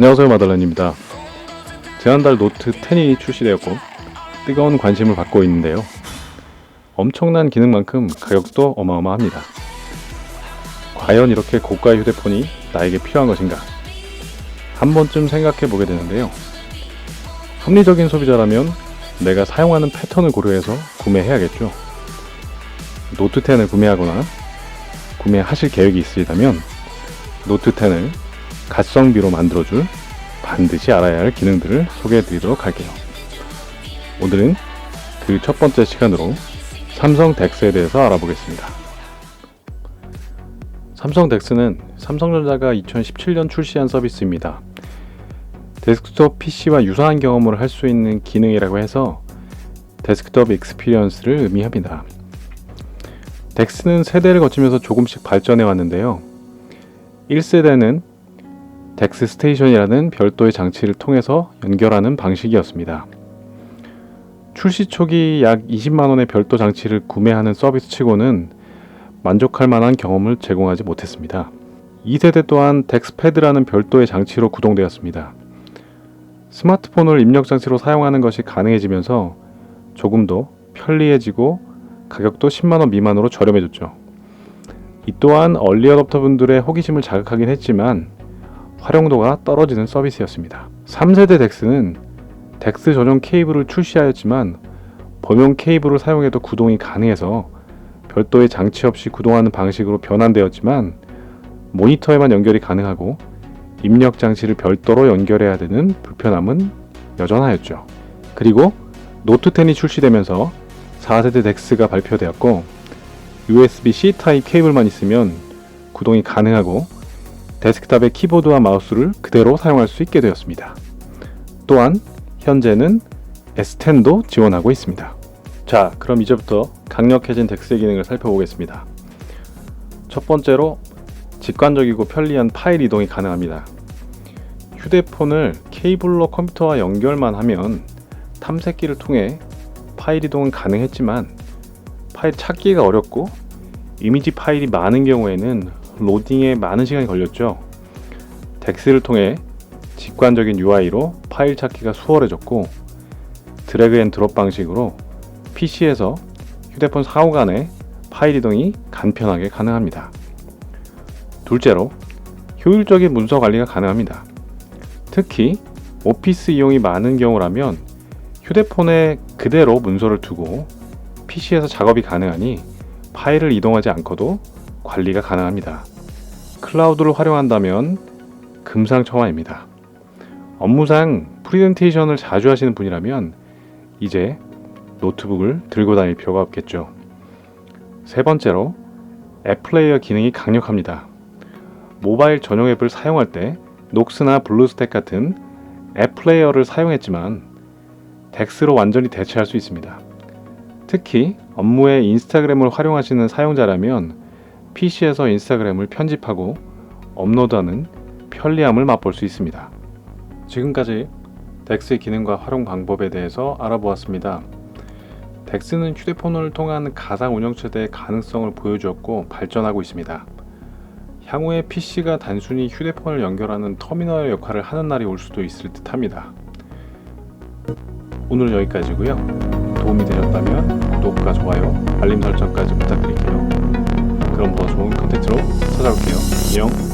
안녕하세요 마달란입니다. 지난달 노트 10이 출시되었고 뜨거운 관심을 받고 있는데요. 엄청난 기능만큼 가격도 어마어마합니다. 과연 이렇게 고가의 휴대폰이 나에게 필요한 것인가? 한 번쯤 생각해 보게 되는데요. 합리적인 소비자라면 내가 사용하는 패턴을 고려해서 구매해야겠죠. 노트 10을 구매하거나 구매하실 계획이 있으시다면 노트 10을 가성비로 만들어줄 반드시 알아야 할 기능들을 소개해 드리도록 할게요. 오늘은 그 첫 번째 시간으로 삼성 덱스에 대해서 알아보겠습니다. 삼성 덱스는 삼성전자가 2017년 출시한 서비스입니다. 데스크톱 PC와 유사한 경험을 할 수 있는 기능이라고 해서 데스크톱 익스피리언스를 의미합니다. 덱스는 세대를 거치면서 조금씩 발전해 왔는데요. 1세대는 덱스 스테이션이라는 별도의 장치를 통해서 연결하는 방식이었습니다. 출시 초기 약 20만원의 별도 장치를 구매하는 서비스 치고는 만족할 만한 경험을 제공하지 못했습니다. 2세대 또한 덱스패드라는 별도의 장치로 구동되었습니다. 스마트폰을 입력 장치로 사용하는 것이 가능해지면서 조금 더 편리해지고 가격도 10만원 미만으로 저렴해졌죠. 이 또한 얼리 어답터 분들의 호기심을 자극하긴 했지만 활용도가 떨어지는 서비스였습니다. 3세대 덱스는 덱스 전용 케이블을 출시하였지만 범용 케이블을 사용해도 구동이 가능해서 별도의 장치 없이 구동하는 방식으로 변환되었지만 모니터에만 연결이 가능하고 입력 장치를 별도로 연결해야 되는 불편함은 여전하였죠. 그리고 노트 10이 출시되면서 4세대 덱스가 발표되었고 USB-C 타입 케이블만 있으면 구동이 가능하고 데스크탑의 키보드와 마우스를 그대로 사용할 수 있게 되었습니다. 또한 현재는 S10도 지원하고 있습니다. 자, 그럼 이제부터 강력해진 덱스의 기능을 살펴보겠습니다. 첫 번째로 직관적이고 편리한 파일 이동이 가능합니다. 휴대폰을 케이블로 컴퓨터와 연결만 하면 탐색기를 통해 파일 이동은 가능했지만 파일 찾기가 어렵고 이미지 파일이 많은 경우에는 로딩에 많은 시간이 걸렸죠. 덱스를 통해 직관적인 UI로 파일 찾기가 수월해졌고 드래그 앤 드롭 방식으로 PC에서 휴대폰 사후 간의 파일 이동이 간편하게 가능합니다. 둘째로 효율적인 문서 관리가 가능합니다. 특히 오피스 이용이 많은 경우라면 휴대폰에 그대로 문서를 두고 PC에서 작업이 가능하니 파일을 이동하지 않고도 관리가 가능합니다. 클라우드를 활용한다면 금상첨화입니다. 업무상 프리젠테이션을 자주 하시는 분이라면 이제 노트북을 들고 다닐 필요가 없겠죠. 세 번째로 앱 플레이어 기능이 강력합니다. 모바일 전용 앱을 사용할 때 녹스나 블루스택 같은 앱 플레이어를 사용했지만 덱스로 완전히 대체할 수 있습니다. 특히 업무에 인스타그램을 활용하시는 사용자라면 PC에서 인스타그램을 편집하고 업로드하는 편리함을 맛볼 수 있습니다. 지금까지 덱스의 기능과 활용 방법에 대해서 알아보았습니다. 덱스는 휴대폰을 통한 가상 운영체제의 가능성을 보여주었고 발전하고 있습니다. 향후에 PC가 단순히 휴대폰을 연결하는 터미널 역할을 하는 날이 올 수도 있을 듯 합니다. 오늘 여기까지고요. 도움이 되셨다면 구독과 좋아요, 알림 설정까지 부탁드릴게요. 그럼 더 좋은 컨텐츠로 찾아올게요. 안녕.